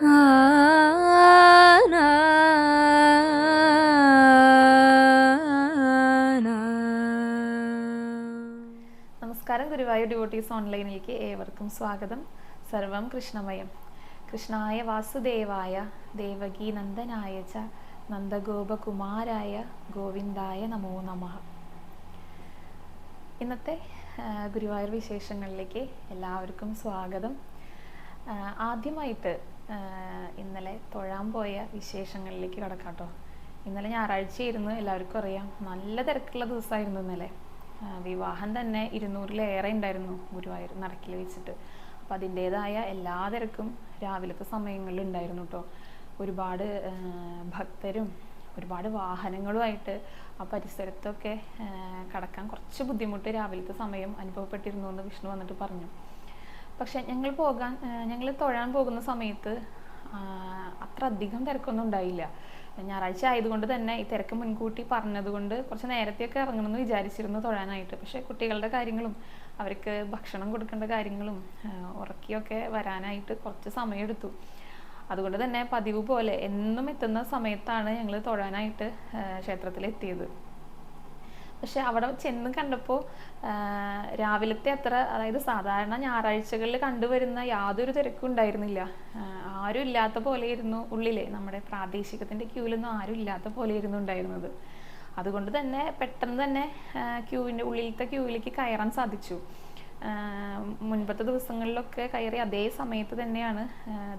നമസ്കാരം ഗുരുവായൂർ ഡിവോട്ടീസ് ഓൺലൈനിലേക്ക് ഏവർക്കും സ്വാഗതം. സർവം കൃഷ്ണമയം. കൃഷ്ണായ വാസുദേവായ ദേവകി നന്ദനായ ച നന്ദഗോപകുമാരായ ഗോവിന്ദായ നമോ നമ. ഇന്നത്തെ ഗുരുവായൂർ വിശേഷങ്ങളിലേക്ക് എല്ലാവർക്കും സ്വാഗതം. ആദ്യമായിട്ട് ഇന്നലെ തൊഴാൻ പോയ വിശേഷങ്ങളിലേക്ക് കടക്കാട്ടോ. കേട്ടോ ഇന്നലെ ഞായറാഴ്ചയായിരുന്നു എല്ലാവർക്കും അറിയാം. നല്ല തിരക്കുള്ള ദിവസമായിരുന്നു ഇന്നലെ. വിവാഹം തന്നെ ഇരുന്നൂറിലേറെ ഉണ്ടായിരുന്നു ഗുരുവായൂർ നടക്കിൽ വെച്ചിട്ട്. അപ്പം അതിന്റേതായ എല്ലാ തിരക്കും രാവിലത്തെ സമയങ്ങളിൽ ഉണ്ടായിരുന്നു കേട്ടോ ഒരുപാട് ഭക്തരും ഒരുപാട് വാഹനങ്ങളുമായിട്ട് ആ പരിസരത്തൊക്കെ കടക്കാൻ കുറച്ച് ബുദ്ധിമുട്ട് രാവിലത്തെ സമയം അനുഭവപ്പെട്ടിരുന്നു എന്ന് വിഷ്ണു വന്നിട്ട് പറഞ്ഞു. പക്ഷെ ഞങ്ങൾ പോകാൻ ഞങ്ങൾ തൊഴാൻ പോകുന്ന സമയത്ത് അത്ര അധികം തിരക്കൊന്നും ഉണ്ടായില്ല. ഞായറാഴ്ച ആയതുകൊണ്ട് തന്നെ ഈ തിരക്ക് മുൻകൂട്ടി പറഞ്ഞതുകൊണ്ട് കുറച്ച് നേരത്തെയൊക്കെ ഇറങ്ങണമെന്ന് വിചാരിച്ചിരുന്നു തൊഴാനായിട്ട്. പക്ഷെ കുട്ടികളുടെ കാര്യങ്ങളും അവർക്ക് ഭക്ഷണം കൊടുക്കേണ്ട കാര്യങ്ങളും ഉറക്കിയൊക്കെ വരാനായിട്ട് കുറച്ച് സമയമെടുത്തു. അതുകൊണ്ട് തന്നെ പതിവ് പോലെ എന്നും എത്തുന്ന സമയത്താണ് ഞങ്ങൾ തൊഴാനായിട്ട് ക്ഷേത്രത്തിൽ ക്ഷേത്രത്തിലെത്തിയത്. പക്ഷെ അവിടെ ചെന്ന് കണ്ടപ്പോൾ രാവിലത്തെ അത്ര അതായത് സാധാരണ ഞായറാഴ്ചകളിൽ കണ്ടുവരുന്ന യാതൊരു തിരക്കും ഉണ്ടായിരുന്നില്ല. ആരും ഇല്ലാത്ത പോലെയിരുന്നു ഉള്ളിലെ. നമ്മുടെ പ്രാദേശികത്തിന്റെ ക്യൂവിലൊന്നും ആരും ഇല്ലാത്ത പോലെയായിരുന്നു ഉണ്ടായിരുന്നത്. അതുകൊണ്ട് തന്നെ പെട്ടെന്ന് തന്നെ ക്യൂവിന്റെ ഉള്ളിലത്തെ ക്യൂവിലേക്ക് കയറാൻ സാധിച്ചു. മുൻപത്തെ ദിവസങ്ങളിലൊക്കെ കയറി അതേ സമയത്ത് തന്നെയാണ്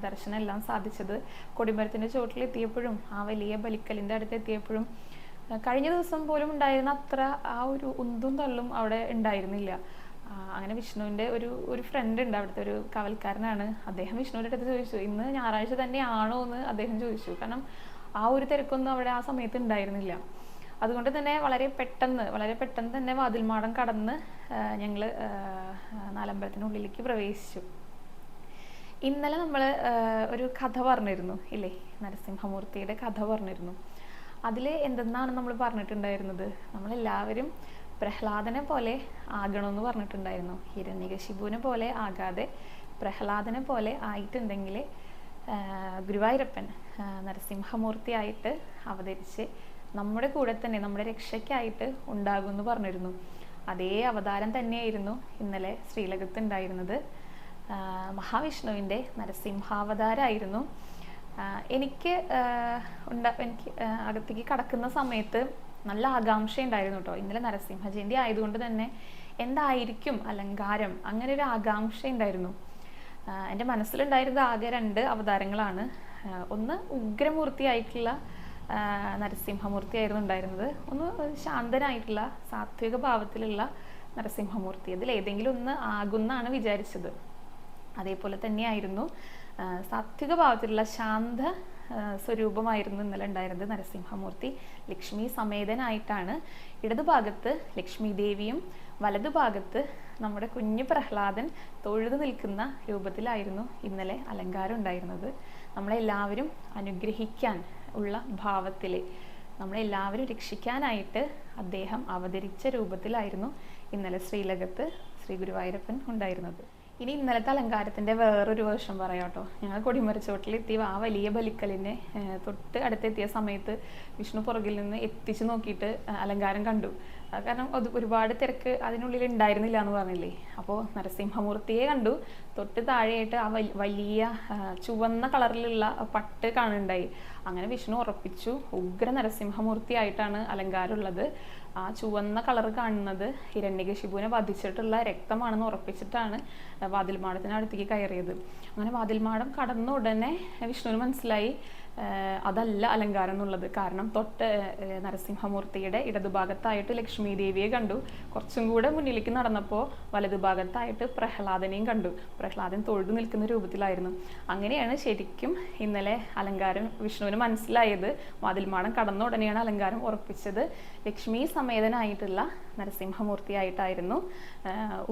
ദർശനം എല്ലാം സാധിച്ചത്. കൊടിമരത്തിന്റെ ചോട്ടിലെത്തിയപ്പോഴും ആ വലിയ ബലിക്കലിന്റെ അടുത്ത് എത്തിയപ്പോഴും കഴിഞ്ഞ ദിവസം പോലും ഉണ്ടായിരുന്ന അത്ര ആ ഒരു ഉന്തും തള്ളും അവിടെ ഉണ്ടായിരുന്നില്ല. അങ്ങനെ വിഷ്ണുവിന്റെ ഒരു ഒരു ഫ്രണ്ട് ഉണ്ട് അവിടുത്തെ ഒരു കവൽക്കാരനാണ്. അദ്ദേഹം വിഷ്ണുവിന്റെ അടുത്ത് ചോദിച്ചു ഇന്ന് ഞായറാഴ്ച തന്നെയാണോ? എന്ന് അദ്ദേഹം ചോദിച്ചു. കാരണം ആ ഒരു തിരക്കൊന്നും അവിടെ ആ സമയത്ത് ഉണ്ടായിരുന്നില്ല. അതുകൊണ്ട് തന്നെ വളരെ പെട്ടെന്ന് വളരെ പെട്ടെന്ന് തന്നെ വാതിൽമാടം കടന്ന് ഞങ്ങൾ നാലമ്പലത്തിനുള്ളിലേക്ക് പ്രവേശിച്ചു. ഇന്നലെ നമ്മൾ ഒരു കഥ പറഞ്ഞിരുന്നു ഇല്ലേ? നരസിംഹമൂർത്തിയുടെ കഥ പറഞ്ഞിരുന്നു. അതിൽ എന്തെന്നാണ് നമ്മൾ പറഞ്ഞിട്ടുണ്ടായിരുന്നത്? നമ്മളെല്ലാവരും പ്രഹ്ലാദനെ പോലെ ആകണമെന്ന് പറഞ്ഞിട്ടുണ്ടായിരുന്നു. ഹിരണ്യകശിപുവിനെ പോലെ ആകാതെ പ്രഹ്ലാദനെ പോലെ ആയിട്ടുണ്ടെങ്കിൽ ഗുരുവായൂരപ്പൻ നരസിംഹമൂർത്തി നരസിംഹമൂർത്തിയായിട്ട് അവതരിച്ച് നമ്മുടെ കൂടെ തന്നെ നമ്മുടെ രക്ഷയ്ക്കായിട്ട് ഉണ്ടാകുമെന്ന് പറഞ്ഞിരുന്നു. അതേ അവതാരം തന്നെയായിരുന്നു ഇന്നലെ ശ്രീലകത്ത് ഉണ്ടായിരുന്നത്. മഹാവിഷ്ണുവിന്റെ നരസിംഹാവതാരമായിരുന്നു എനിക്ക് ഉണ്ടാ എനിക്ക് അകത്തേക്ക് കടക്കുന്ന സമയത്ത് നല്ല ആകാംക്ഷ ഉണ്ടായിരുന്നു കേട്ടോ ഇന്നലെ നരസിംഹ ജയന്തി ആയതുകൊണ്ട് തന്നെ എന്തായിരിക്കും അലങ്കാരം? അങ്ങനെ ഒരു ആകാംക്ഷ ഉണ്ടായിരുന്നു എന്റെ മനസ്സിലുണ്ടായിരുന്നത് ആകെ രണ്ട് അവതാരങ്ങളാണ്. ഒന്ന് ഉഗ്രമൂർത്തിയായിട്ടുള്ള നരസിംഹമൂർത്തി ആയിരുന്നു ഉണ്ടായിരുന്നത് ഒന്ന് ശാന്തനായിട്ടുള്ള സാത്വിക ഭാവത്തിലുള്ള നരസിംഹമൂർത്തി. അതിൽ ഏതെങ്കിലും ഒന്ന് ആകുന്നാണ് വിചാരിച്ചത്. അതേപോലെ തന്നെയായിരുന്നു സാത്വിക ഭാവത്തിലുള്ള ശാന്ത സ്വരൂപമായിരുന്നു ഇന്നലെ ഉണ്ടായിരുന്നത് നരസിംഹമൂർത്തി. ലക്ഷ്മി സമേതനായിട്ടാണ്. ഇടതുഭാഗത്ത് ലക്ഷ്മി ദേവിയും വലതുഭാഗത്ത് നമ്മുടെ കുഞ്ഞു പ്രഹ്ലാദൻ തൊഴുതു നിൽക്കുന്ന രൂപത്തിലായിരുന്നു ഇന്നലെ അലങ്കാരം ഉണ്ടായിരുന്നത്. നമ്മളെല്ലാവരും അനുഗ്രഹിക്കാൻ ഉള്ള ഭാവത്തിൽ നമ്മളെല്ലാവരും രക്ഷിക്കാനായിട്ട് അദ്ദേഹം അവതരിച്ച രൂപത്തിലായിരുന്നു ഇന്നലെ ശ്രീലകത്ത് ശ്രീ ഗുരുവായൂരപ്പൻ ഉണ്ടായിരുന്നത്. ഇനി ഇന്നലത്തെ അലങ്കാരത്തിന്റെ വേറൊരു വേഷം പറയാം കേട്ടോ. ഞങ്ങൾ കൊടിമരച്ചോട്ടിലെത്തി ആ വലിയ ബലിക്കലിനെ തൊട്ട് അടുത്തെത്തിയ സമയത്ത് വിഷ്ണു പുറകിൽ നിന്ന് എത്തിച്ചു നോക്കിയിട്ട് അലങ്കാരം കണ്ടു. കാരണം അത് ഒരുപാട് തിരക്ക് അതിനുള്ളിൽ ഉണ്ടായിരുന്നില്ല എന്ന് പറഞ്ഞില്ലേ? അപ്പോൾ നരസിംഹമൂർത്തിയെ കണ്ടു. തൊട്ട് താഴെയായിട്ട് ആ വലിയ ചുവന്ന കളറിലുള്ള പട്ട് കാണുണ്ടായി അങ്ങനെ വിഷ്ണു ഉറപ്പിച്ചു ഉഗ്ര നരസിംഹമൂർത്തിയായിട്ടാണ് ആയിട്ടാണ് ഉള്ളത് ആ ചുവന്ന കളർ കാണുന്നത് ഹിരണ്യകശിപുവിനെ വധിച്ചിട്ടുള്ള രക്തമാണെന്ന് ഉറപ്പിച്ചിട്ടാണ് വാതിൽമാടത്തിനടുത്തേക്ക് കയറിയത്. അങ്ങനെ വാതിൽമാടം കടന്ന ഉടനെ വിഷ്ണുവിന് മനസ്സിലായി അതല്ല അലങ്കാരം എന്നുള്ളത്. കാരണം തൊട്ട് നരസിംഹമൂർത്തിയുടെ ഇടതുഭാഗത്തായിട്ട് ലക്ഷ്മി ദേവിയെ കണ്ടു. കുറച്ചും കൂടെ മുന്നിലേക്ക് നടന്നപ്പോൾ വലതുഭാഗത്തായിട്ട് പ്രഹ്ലാദനെയും കണ്ടു. പ്രഹ്ലാദൻ തൊഴുതു നിൽക്കുന്ന രൂപത്തിലായിരുന്നു. അങ്ങനെയാണ് ശരിക്കും ഇന്നലെ അലങ്കാരം വിഷ്ണുവിന് മനസ്സിലായത്. വാതിൽമാടം കടന്ന ഉടനെയാണ് അലങ്കാരം ഉറപ്പിച്ചത്. ലക്ഷ്മി സമേതനായിട്ടുള്ള നരസിംഹമൂർത്തിയായിട്ടായിരുന്നു.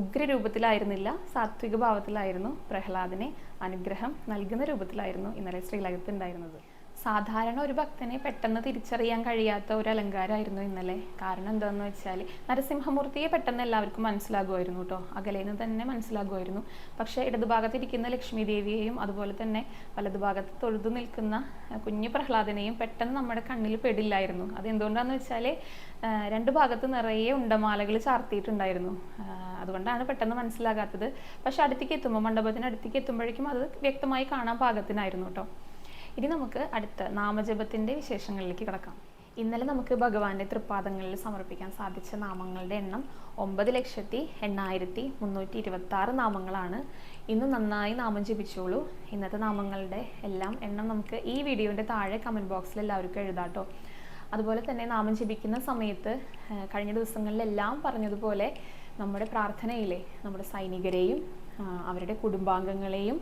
ഉഗ്രരൂപത്തിലായിരുന്നില്ല സാത്വിക ഭാവത്തിലായിരുന്നു പ്രഹ്ലാദിനെ അനുഗ്രഹം നൽകുന്ന രൂപത്തിലായിരുന്നു ഇന്നലെ ശ്രീലകത്ത് ഉണ്ടായിരുന്നത്. സാധാരണ ഒരു ഭക്തനെ പെട്ടെന്ന് തിരിച്ചറിയാൻ കഴിയാത്ത ഒരു അലങ്കാരമായിരുന്നു ഇന്നലെ. കാരണം എന്താണെന്ന് വെച്ചാൽ നരസിംഹമൂർത്തിയെ പെട്ടെന്ന് എല്ലാവർക്കും മനസ്സിലാകുമായിരുന്നു കേട്ടോ അകലേന്ന് തന്നെ മനസ്സിലാകുമായിരുന്നു. പക്ഷേ ഇടതുഭാഗത്തിരിക്കുന്ന ലക്ഷ്മി ദേവിയെയും അതുപോലെ തന്നെ വലതുഭാഗത്ത് തൊഴുതു നിൽക്കുന്ന കുഞ്ഞു പ്രഹ്ലാദനെയും പെട്ടെന്ന് നമ്മുടെ കണ്ണിൽ പെടില്ലായിരുന്നു. അത് എന്തുകൊണ്ടാന്ന് വെച്ചാൽ രണ്ട് ഭാഗത്ത് നിറയെ ഉണ്ടമാലകൾ ചാർത്തിയിട്ടുണ്ടായിരുന്നു. അതുകൊണ്ടാണ് പെട്ടെന്ന് മനസ്സിലാകാത്തത്. പക്ഷെ അടുത്തേക്ക് എത്തുമ്പോൾ മണ്ഡപത്തിന് അടുത്തേക്ക് എത്തുമ്പോഴേക്കും അത് വ്യക്തമായി കാണാൻ പാകത്തിനായിരുന്നു കേട്ടോ ഇനി നമുക്ക് അടുത്ത നാമജപത്തിന്റെ വിശേഷങ്ങളിലേക്ക് കിടക്കാം. ഇന്നലെ നമുക്ക് ഭഗവാന്റെ തൃപ്പാദങ്ങളിൽ സമർപ്പിക്കാൻ സാധിച്ച നാമങ്ങളുടെ എണ്ണം ഒമ്പത് ലക്ഷത്തി എണ്ണായിരത്തി മുന്നൂറ്റി ഇരുപത്തി ആറ് നാമങ്ങളാണ്. ഇന്ന് നന്നായി നാമം ജപിച്ചോളൂ. ഇന്നത്തെ നാമങ്ങളുടെ എല്ലാം എണ്ണം നമുക്ക് ഈ വീഡിയോന്റെ താഴെ കമന്റ് ബോക്സിൽ എല്ലാവർക്കും എഴുതാട്ടോ അതുപോലെ തന്നെ നാമം ജപിക്കുന്ന സമയത്ത് കഴിഞ്ഞ ദിവസങ്ങളിലെല്ലാം പറഞ്ഞതുപോലെ നമ്മുടെ പ്രാർത്ഥനയിലെ നമ്മുടെ സൈനികരെയും അവരുടെ കുടുംബാംഗങ്ങളെയും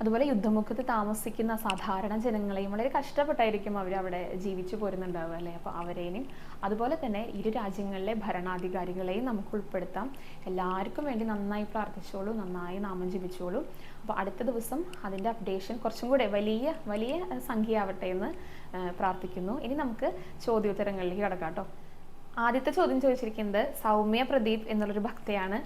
അതുപോലെ യുദ്ധമുഖത്ത് താമസിക്കുന്ന സാധാരണ ജനങ്ങളെയും വളരെ കഷ്ടപ്പെട്ടായിരിക്കും അവർ അവിടെ ജീവിച്ചു പോരുന്നുണ്ടാവുക അല്ലേ? അപ്പോൾ അവരെയും അതുപോലെ തന്നെ ഇരു രാജ്യങ്ങളിലെ ഭരണാധികാരികളെയും നമുക്ക് ഉൾപ്പെടുത്താം. എല്ലാവർക്കും വേണ്ടി നന്നായി പ്രാർത്ഥിച്ചോളൂ നന്നായി നാമം ജപിച്ചോളൂ. അപ്പോൾ അടുത്ത ദിവസം അതിന്റെ അപ്ഡേഷൻ കുറച്ചും കൂടെ വലിയ വലിയ സംഖ്യ സംഖ്യയാവട്ടെ എന്ന് പ്രാർത്ഥിക്കുന്നു. ഇനി നമുക്ക് ചോദ്യോത്തരങ്ങളിലേക്ക് കടക്കാം കേട്ടോ. ആദ്യത്തെ ചോദ്യം ചോദിച്ചിരിക്കുന്നത് സൗമ്യ പ്രദീപ് എന്നുള്ളൊരു ഭക്തയാണ്.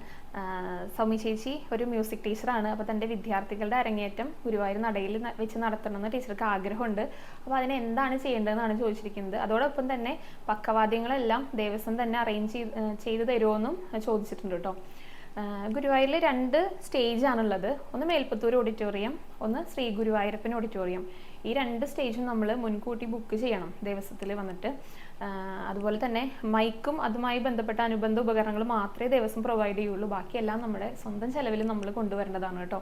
സൗമ്യ ചേച്ചി ഒരു മ്യൂസിക് ടീച്ചറാണ്. അപ്പോൾ തന്റെ വിദ്യാർത്ഥികളുടെ അരങ്ങേറ്റം ഗുരുവായൂർ നടയിൽ വെച്ച് നടത്തണമെന്ന് ടീച്ചർക്ക് ആഗ്രഹമുണ്ട്. അപ്പോൾ അതിന് എന്താണ് ചെയ്യേണ്ടതെന്നാണ് ചോദിച്ചിരിക്കുന്നത്. അതോടൊപ്പം തന്നെ പക്കവാദ്യങ്ങളെല്ലാം ദേവസ്വം തന്നെ അറേഞ്ച് ചെയ്ത് ഏഹ് തരുമോ എന്നും ചോദിച്ചിട്ടുണ്ട് കേട്ടോ. ഗുരുവായൂരിൽ രണ്ട് സ്റ്റേജ് ആണുള്ളത്. ഒന്ന് മേൽപ്പത്തൂർ ഓഡിറ്റോറിയം ഒന്ന് ശ്രീ ഗുരുവായൂരപ്പൻ ഓഡിറ്റോറിയം ഈ രണ്ട് സ്റ്റേജും നമ്മൾ മുൻകൂട്ടി ബുക്ക് ചെയ്യണം ദേവസ്വത്തിൽ വന്നിട്ട്. അതുപോലെ തന്നെ മൈക്കും അതുമായി ബന്ധപ്പെട്ട അനുബന്ധ ഉപകരണങ്ങൾ മാത്രമേ ദേവസ്വം പ്രൊവൈഡ് ചെയ്യുള്ളൂ. ബാക്കിയെല്ലാം നമ്മുടെ സ്വന്തം ചെലവിൽ നമ്മൾ കൊണ്ടുവരേണ്ടതാണ് കേട്ടോ.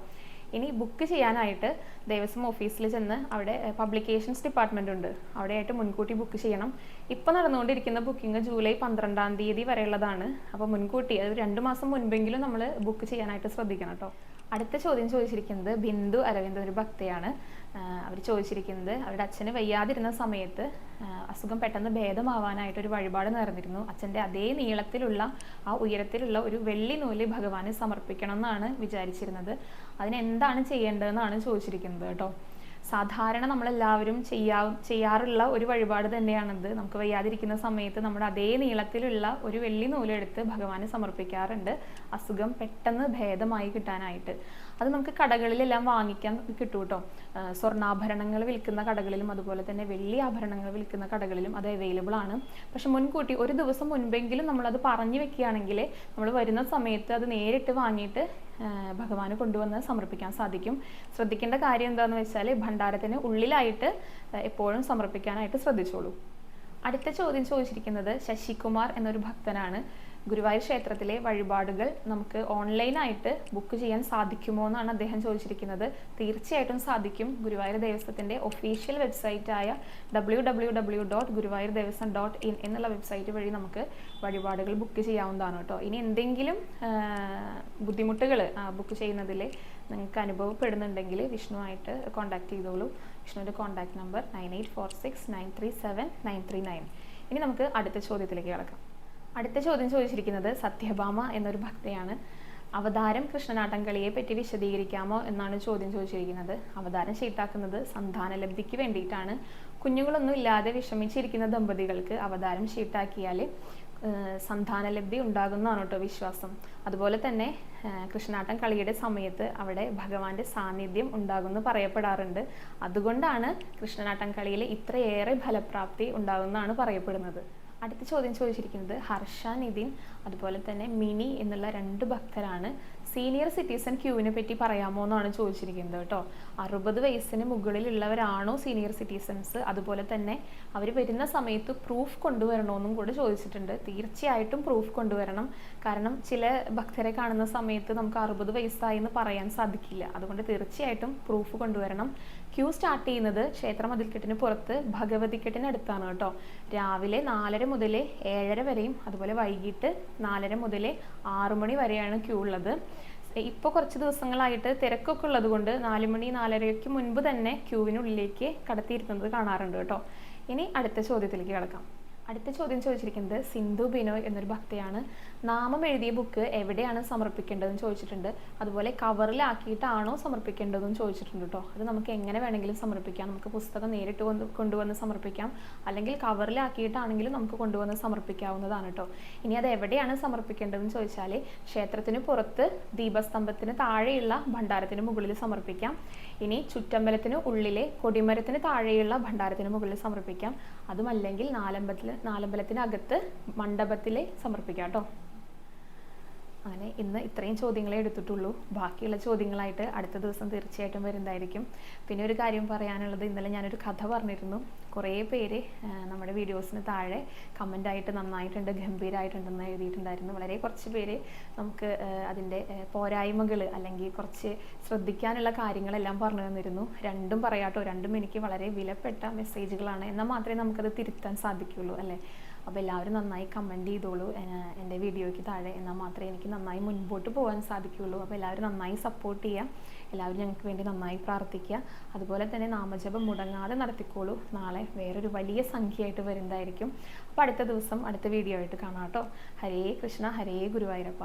ഇനി ബുക്ക് ചെയ്യാനായിട്ട് ദേവസ്വം ഓഫീസിൽ ചെന്ന് അവിടെ പബ്ലിക്കേഷൻസ് ഡിപ്പാർട്ട്മെന്റ് ഉണ്ട്. അവിടെയായിട്ട് മുൻകൂട്ടി ബുക്ക് ചെയ്യണം. ഇപ്പോൾ നടന്നുകൊണ്ടിരിക്കുന്ന ബുക്കിംഗ് ജൂലൈ പന്ത്രണ്ടാം തീയതി വരെയുള്ളതാണ്. അപ്പോൾ മുൻകൂട്ടി അത് രണ്ട് മാസം മുൻപെങ്കിലും നമ്മൾ ബുക്ക് ചെയ്യാനായിട്ട് ശ്രദ്ധിക്കണം കേട്ടോ അടുത്ത ചോദ്യം ചോദിച്ചിരിക്കുന്നത് ബിന്ദു അരവിന്ദ് ഒരു ഭക്തയാണ്. അവർ ചോദിച്ചിരിക്കുന്നത് അവരുടെ അച്ഛന് വയ്യാതിരുന്ന സമയത്ത് അസുഖം പെട്ടെന്ന് ഭേദമാവാനായിട്ട് ഒരു വഴിപാട് നേർന്നിരുന്നു അച്ഛന്റെ അതേ നീളത്തിലുള്ള ആ ഉയരത്തിലുള്ള ഒരു വെള്ളി നൂൽ ഭഗവാന് സമർപ്പിക്കണം എന്നാണ് വിചാരിച്ചിരുന്നത്. അതിനെന്താണ് ചെയ്യേണ്ടതെന്നാണ് ചോദിച്ചിരിക്കുന്നത് കേട്ടോ. സാധാരണ നമ്മളെല്ലാവരും ചെയ്യാ ചെയ്യാറുള്ള ഒരു വഴിപാട് തന്നെയാണത്. നമുക്ക് വയ്യാതിരിക്കുന്ന സമയത്ത് നമ്മുടെ അതേ നീളത്തിലുള്ള ഒരു വെള്ളി നൂലെടുത്ത് ഭഗവാന് സമർപ്പിക്കാറുണ്ട്. അസുഖം പെട്ടെന്ന് ഭേദമായി കിട്ടാനായിട്ട്. അത് നമുക്ക് കടകളിലെല്ലാം വാങ്ങിക്കാൻ കിട്ടും കേട്ടോ സ്വർണാഭരണങ്ങൾ വിൽക്കുന്ന കടകളിലും അതുപോലെ തന്നെ വെള്ളി ആഭരണങ്ങൾ വിൽക്കുന്ന കടകളിലും അത് അവൈലബിൾ ആണ്. പക്ഷെ മുൻകൂട്ടി ഒരു ദിവസം മുൻപെങ്കിലും നമ്മളത് പറഞ്ഞു വെക്കുകയാണെങ്കിൽ നമ്മൾ വരുന്ന സമയത്ത് അത് നേരിട്ട് വാങ്ങിയിട്ട് ഭഗവാന് കൊണ്ടുവന്ന് സമർപ്പിക്കാൻ സാധിക്കും. ശ്രദ്ധിക്കേണ്ട കാര്യം എന്താണെന്ന് വെച്ചാൽ ഭണ്ഡാരത്തിന് ഉള്ളിലായിട്ട് എപ്പോഴും സമർപ്പിക്കാനായിട്ട് ശ്രദ്ധിച്ചോളൂ. അടുത്ത ചോദ്യം ചോദിച്ചിരിക്കുന്നത് ശശികുമാർ എന്നൊരു ഭക്തനാണ്. ഗുരുവായൂർ ക്ഷേത്രത്തിലെ വഴിപാടുകൾ നമുക്ക് ഓൺലൈനായിട്ട് ബുക്ക് ചെയ്യാൻ സാധിക്കുമോ എന്നാണ് അദ്ദേഹം ചോദിച്ചിരിക്കുന്നത്. തീർച്ചയായിട്ടും സാധിക്കും. ഗുരുവായൂർ ദേവസ്വത്തിന്റെ official വെബ്സൈറ്റായ W W W dot Guruvayur Devaswom dot in എന്നുള്ള വെബ്സൈറ്റ് വഴി നമുക്ക് വഴിപാടുകൾ ബുക്ക് ചെയ്യാവുന്നതാണ് കേട്ടോ. ഇനി എന്തെങ്കിലും ബുദ്ധിമുട്ടുകൾ ബുക്ക് ചെയ്യുന്നതിൽ നിങ്ങൾക്ക് അനുഭവപ്പെടുന്നുണ്ടെങ്കിൽ വിഷ്ണുവായിട്ട് കോൺടാക്ട് ചെയ്തോളൂ. വിഷ്ണുവിന്റെ contact number nine eight four six nine three seven nine three nine ഇനി നമുക്ക് അടുത്ത ചോദ്യത്തിലേക്ക് കിടക്കാം. അടുത്ത ചോദ്യം ചോദിച്ചിരിക്കുന്നത് സത്യഭാമ എന്നൊരു ഭക്തയാണ്. അവതാരം കൃഷ്ണനാട്ടംകളിയെ പറ്റി വിശദീകരിക്കാമോ എന്നാണ് ചോദ്യം ചോദിച്ചിരിക്കുന്നത്. അവതാരം ഷീട്ടാക്കുന്നത് സന്താനലബ്ധിക്ക് വേണ്ടിയിട്ടാണ്. കുഞ്ഞുങ്ങളൊന്നും ഇല്ലാതെ വിഷമിച്ചിരിക്കുന്ന ദമ്പതികൾക്ക് അവതാരം ഷീട്ടാക്കിയാൽ സന്താനലബ്ധി ഉണ്ടാകുന്നതാണ് കേട്ടോ വിശ്വാസം. അതുപോലെ തന്നെ കൃഷ്ണാട്ടം കളിയുടെ സമയത്ത് അവിടെ ഭഗവാന്റെ സാന്നിധ്യം ഉണ്ടാകുമെന്ന് പറയപ്പെടാറുണ്ട്. അതുകൊണ്ടാണ് കൃഷ്ണനാട്ടം കളിയിൽ ഇത്രയേറെ ഫലപ്രാപ്തി ഉണ്ടാകുമെന്നാണ് പറയപ്പെടുന്നത്. അടുത്ത ചോദ്യം ചോദിച്ചിരിക്കുന്നത് ഹർഷ നിതിൻ അതുപോലെ തന്നെ മിനി എന്നുള്ള രണ്ട് ഭക്തരാണ് സീനിയർ സിറ്റിസൺ ക്യൂവിനെ പറ്റി പറയാമോ എന്നാണ് ചോദിച്ചിരിക്കുന്നത് കേട്ടോ. അറുപത് വയസ്സിന് മുകളിലുള്ളവരാണോ സീനിയർ സിറ്റിസൺസ് അതുപോലെ തന്നെ അവർ വരുന്ന സമയത്ത് പ്രൂഫ് കൊണ്ടുവരണമെന്നും കൂടെ ചോദിച്ചിട്ടുണ്ട്. തീർച്ചയായിട്ടും പ്രൂഫ് കൊണ്ടുവരണം. കാരണം ചില ഭക്തരെ കാണുന്ന സമയത്ത് നമുക്ക് അറുപത് വയസ്സായി എന്ന് പറയാൻ സാധിക്കില്ല. അതുകൊണ്ട് തീർച്ചയായിട്ടും പ്രൂഫ് കൊണ്ടുവരണം. ക്യൂ സ്റ്റാർട്ട് ചെയ്യുന്നത് ക്ഷേത്ര മതിൽക്കെട്ടിന് പുറത്ത് ഭഗവതിക്കെട്ടിനടുത്താണ് കേട്ടോ. രാവിലെ നാലര മുതൽ ഏഴര വരെയും അതുപോലെ വൈകിട്ട് നാലര മുതൽ ആറു മണി വരെയാണ് ക്യൂ ഉള്ളത്. ഇപ്പോൾ കുറച്ച് ദിവസങ്ങളായിട്ട് തിരക്കൊക്കെ ഉള്ളത് കൊണ്ട് നാലുമണി നാലരയ്ക്ക് മുൻപ് തന്നെ ക്യൂവിനുള്ളിലേക്ക് കടത്തിയിരുന്നത് കാണാറുണ്ട് കേട്ടോ. ഇനി അടുത്ത ചോദ്യത്തിലേക്ക് കിടക്കാം. അടുത്ത ചോദ്യം ചോദിച്ചിരിക്കുന്നത് സിന്ധു ബിനോയ് എന്നൊരു ഭക്തയാണ്. നാമം എഴുതിയ ബുക്ക് എവിടെയാണ് സമർപ്പിക്കേണ്ടതെന്ന് ചോദിച്ചിട്ടുണ്ട്. അതുപോലെ കവറിലാക്കിയിട്ടാണോ സമർപ്പിക്കേണ്ടതെന്ന് ചോദിച്ചിട്ടുണ്ട് കേട്ടോ അത് നമുക്ക് എങ്ങനെ വേണമെങ്കിലും സമർപ്പിക്കാം. നമുക്ക് പുസ്തകം നേരിട്ട് കൊണ്ട് കൊണ്ടുവന്ന് സമർപ്പിക്കാം. അല്ലെങ്കിൽ കവറിലാക്കിയിട്ടാണെങ്കിലും നമുക്ക് കൊണ്ടുവന്ന് സമർപ്പിക്കാവുന്നതാണ് കേട്ടോ ഇനി അത് എവിടെയാണ് സമർപ്പിക്കേണ്ടതെന്ന് ചോദിച്ചാൽ ക്ഷേത്രത്തിന് പുറത്ത് ദീപസ്തംഭത്തിന് താഴെയുള്ള ഭണ്ഡാരത്തിന് മുകളിൽ സമർപ്പിക്കാം. ഇനി ചുറ്റമ്പലത്തിന് ഉള്ളിലെ കൊടിമരത്തിന് താഴെയുള്ള ഭണ്ഡാരത്തിന് മുകളിൽ സമർപ്പിക്കാം. അതുമല്ലെങ്കിൽ നാലമ്പലത്തിൽ നാലമ്പലത്തിനകത്ത് മണ്ഡപത്തിലെ സമർപ്പിക്കാം കേട്ടോ. അങ്ങനെ ഇന്ന് ഇത്രയും ചോദ്യങ്ങളെ എടുത്തിട്ടുള്ളൂ. ബാക്കിയുള്ള ചോദ്യങ്ങളായിട്ട് അടുത്ത ദിവസം തീർച്ചയായിട്ടും വരുന്നതായിരിക്കും. പിന്നെ ഒരു കാര്യം പറയാനുള്ളത് ഇന്നലെ ഞാനൊരു കഥ പറഞ്ഞിരുന്നു. കുറേ പേര് നമ്മുടെ വീഡിയോസിന് താഴെ കമന്റായിട്ട് നന്നായിട്ടുണ്ട് ഗംഭീരമായിട്ടുണ്ടെന്ന് എഴുതിയിട്ടുണ്ടായിരുന്നു. വളരെ കുറച്ച് പേര് നമുക്ക് അതിന്റെ പോരായ്മകൾ അല്ലെങ്കിൽ കുറച്ച് ശ്രദ്ധിക്കാനുള്ള കാര്യങ്ങളെല്ലാം പറഞ്ഞു തന്നിരുന്നു. രണ്ടും പറയാട്ടോ രണ്ടും എനിക്ക് വളരെ വിലപ്പെട്ട മെസ്സേജുകളാണ് എന്നാൽ മാത്രമേ നമുക്കത് തിരുത്താൻ സാധിക്കുള്ളൂ അല്ലേ? അപ്പോൾ എല്ലാവരും നന്നായി കമന്റ് ചെയ്തോളൂ എന്റെ വീഡിയോയ്ക്ക് താഴെ എന്നാൽ മാത്രമേ എനിക്ക് നന്നായി മുൻപോട്ട് പോകാൻ സാധിക്കുകയുള്ളൂ. അപ്പോൾ എല്ലാവരും നന്നായി സപ്പോർട്ട് ചെയ്യുക എല്ലാവരും ഞങ്ങൾക്ക് വേണ്ടി നന്നായി പ്രാർത്ഥിക്കുക. അതുപോലെ തന്നെ നാമജപം മുടങ്ങാതെ നടത്തിക്കോളൂ. നാളെ വേറൊരു വലിയ സംഖ്യയായിട്ട് വരുന്നതായിരിക്കും. അപ്പോൾ അടുത്ത ദിവസം അടുത്ത വീഡിയോ ആയിട്ട് കാണാം കേട്ടോ. ഹരേ കൃഷ്ണ ഹരേ ഗുരുവായൂരപ്പ.